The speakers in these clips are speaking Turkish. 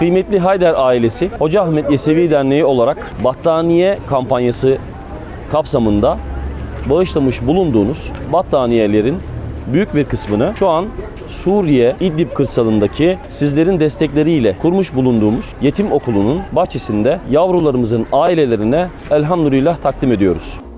Kıymetli Hayder ailesi Hoca Ahmet Yesevi Derneği olarak battaniye kampanyası kapsamında bağışlamış bulunduğunuz battaniyelerin büyük bir kısmını şu an Suriye İdlib kırsalındaki sizlerin destekleriyle kurmuş bulunduğumuz yetim okulunun bahçesinde yavrularımızın ailelerine elhamdülillah takdim ediyoruz.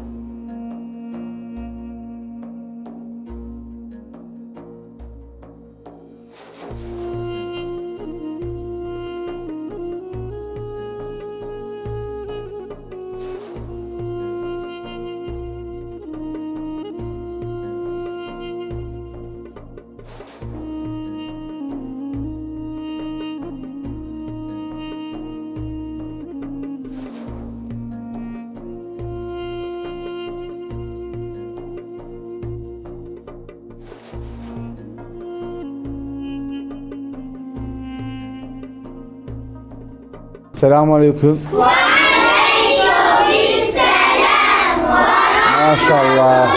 Selamun Aleyküm. Maşallah.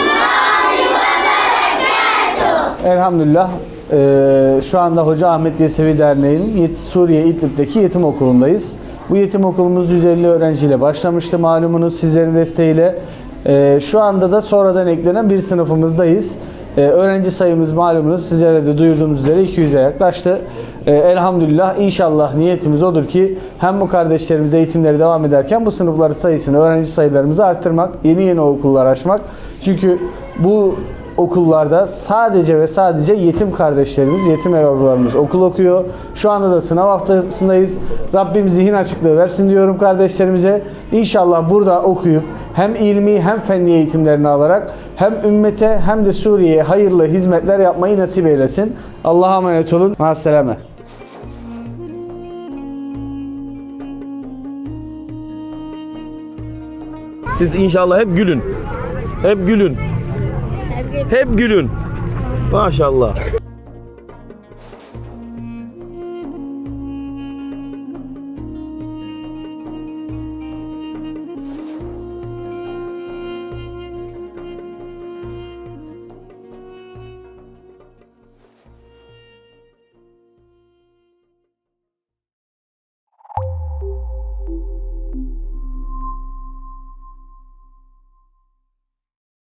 Elhamdülillah. eee, şu anda Hoca Ahmet Yesevi Derneği'nin Suriye İdlib'deki yetim okulundayız. Bu yetim okulumuz 150 öğrenciyle başlamıştı malumunuz sizlerin desteğiyle. Eee, şu anda da sonradan eklenen bir sınıfımızdayız. Eee, öğrenci sayımız malumunuz sizlere de duyurduğumuz üzere 200'e yaklaştı. Eee, elhamdülillah inşallah niyetimiz odur ki hem bu kardeşlerimiz eğitimleri devam ederken bu sınıfların sayısını, öğrenci sayılarımızı arttırmak, yeni yeni okullar açmak. Çünkü bu okullarda sadece ve sadece yetim kardeşlerimiz, yetim yavrularımız okul okuyor. Şu anda da sınav haftasındayız. Rabbim zihin açıklığı versin diyorum kardeşlerimize. İnşallah burada okuyup hem ilmi hem fenli eğitimlerini alarak hem ümmete hem de Suriye'ye hayırlı hizmetler yapmayı nasip eylesin. Allah'a emanet olun. Maselame. Siz inşallah hep gülün. Hep gülün. Hep gülün. Maşallah.